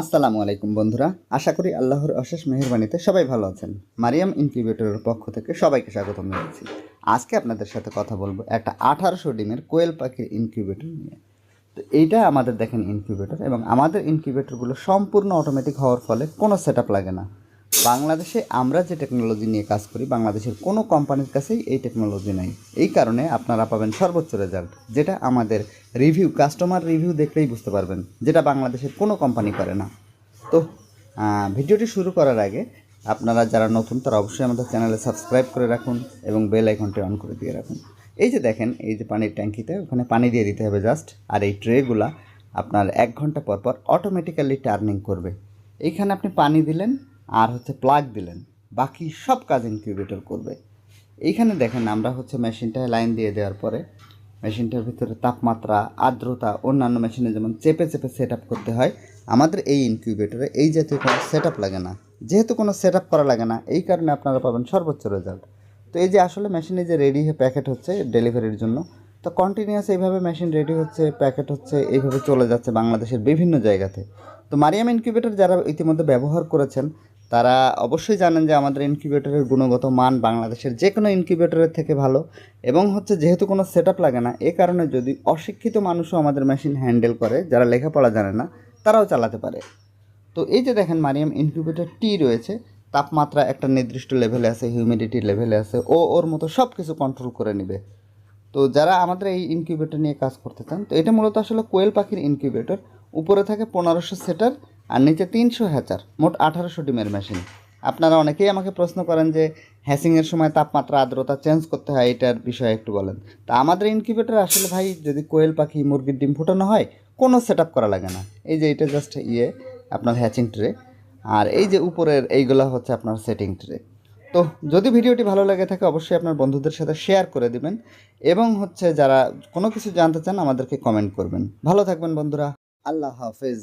আসসালামু আলাইকুম বন্ধুরা, আশা করি আল্লাহর অশেষ মেহরবানিতে সবাই ভালো আছেন। মারিয়াম ইনকিউবেটরের পক্ষ থেকে সবাইকে স্বাগতম জানাচ্ছি। আজকে আপনাদের সাথে কথা বলব একটা আঠারোশো ডিমের কোয়েল পাখির ইনকিউবেটর নিয়ে। তো এইটা আমাদের দেখেন ইনকিউবেটর এবং আমাদের ইনকিউবেটরগুলো সম্পূর্ণ অটোমেটিক হওয়ার ফলে কোনো সেট লাগে না। বাংলাদেশে আমরা যে টেকনোলজি নিয়ে কাজ করি, বাংলাদেশের কোনো কোম্পানির কাছেই এই টেকনোলজি নাই। এই কারণে আপনারা পাবেন সর্বোচ্চ রেজাল্ট যেটা আমাদের রিভিউ কাস্টমার রিভিউ দেখলেই বুঝতে পারবেন, যেটা বাংলাদেশের কোনো কোম্পানি করে না। তো ভিডিওটি শুরু করার আগে আপনারা যারা নতুন, তারা অবশ্যই আমাদের চ্যানেলে সাবস্ক্রাইব করে রাখুন এবং বেল আইকনটি অন করে দিয়ে রাখুন। এই যে দেখেন, এই যে পানির ট্যাঙ্কিতে, ওখানে পানি দিয়ে দিতে হবে জাস্ট আর এই ট্রেগুলা আপনার এক ঘণ্টা পর পর অটোমেটিক্যালি টার্নিং করবে। এইখানে আপনি পানি দিলেন আর হচ্ছে প্লাগ দিলেন। বাকি সব কাজ ইনকিউবেটর করবে। এইখানে দেখেন আমরা হচ্ছে মেশিনটায় লাইন দিয়ে দেওয়ার পরে মেশিনটার ভিতরে তাপমাত্রা, আর্দ্রতা, অন্যান্য মেশিনে যেমন চেপে চেপে সেট করতে হয়, আমাদের এই ইনকিউবেটরে এই জাতীয় কোনো সেট লাগে না। যেহেতু কোনো সেট করা লাগে না, এই কারণে আপনারা পাবেন সর্বোচ্চ রেজাল্ট তো এই যে আসলে মেশিনে যে রেডি হয়ে প্যাকেট হচ্ছে ডেলিভারির জন্য, তো কন্টিনিউয়াস এইভাবে মেশিন রেডি হচ্ছে প্যাকেট হচ্ছে, এইভাবে চলে যাচ্ছে বাংলাদেশের বিভিন্ন জায়গাতে। তো মারিয়াম ইনকিউবেটর যারা ইতিমধ্যে ব্যবহার করেছেন তারা অবশ্যই জানেন যে আমাদের ইনকিউবেটরের গুণগত মান বাংলাদেশের যে কোনো ইনকিউবেটরের থেকে ভালো এবং হচ্ছে যেহেতু কোনো সেট লাগে না, এ কারণে যদি অশিক্ষিত মানুষও আমাদের মেশিন হ্যান্ডেল করে, যারা লেখাপড়া জানে না, তারাও চালাতে পারে। তো এই যে দেখেন মারিয়াম, ইনকিউবেটর টি রয়েছে, তাপমাত্রা একটা নির্দিষ্ট লেভেলে আছে হিউমিডিটি লেভেলে আছে, ও ওর মতো সব কিছু কন্ট্রোল করে নেবে। তো যারা আমাদের এই ইনকিউবেটর নিয়ে কাজ করতে চান, তো এটা মূলত আসলে কোয়েল পাখির ইনকিউবেটর, উপরে থাকে পনেরোশো সেটার আর নিচে তিনশো হ্যাচার, মোট আঠারোশো ডিমের মেশিন আপনারা অনেকেই আমাকে প্রশ্ন করেন যে হ্যাসিংয়ের সময় তাপমাত্রা, আর্দ্রতা চেঞ্জ করতে হয়, এটার বিষয়ে একটু বলেন। তা আমাদের ইনকিউবেটার আসলে ভাই, যদি কোয়েল পাখি, মুরগির ডিম ফোটানো হয়, কোনো সেট করা লাগে না। এই যে এটা জাস্ট ইয়ে আপনার হ্যাচিং ট্রে আর এই যে উপরের, এইগুলো হচ্ছে আপনার সেটিং ট্রে তো যদি ভিডিওটি ভালো লাগে থাকে, অবশ্যই আপনার বন্ধুদের সাথে শেয়ার করে দিবেন। এবং হচ্ছে যারা কোনো কিছু জানতে চান, আমাদেরকে কমেন্ট করবেন। ভালো থাকবেন বন্ধুরা। আল্লাহ হাফেজ।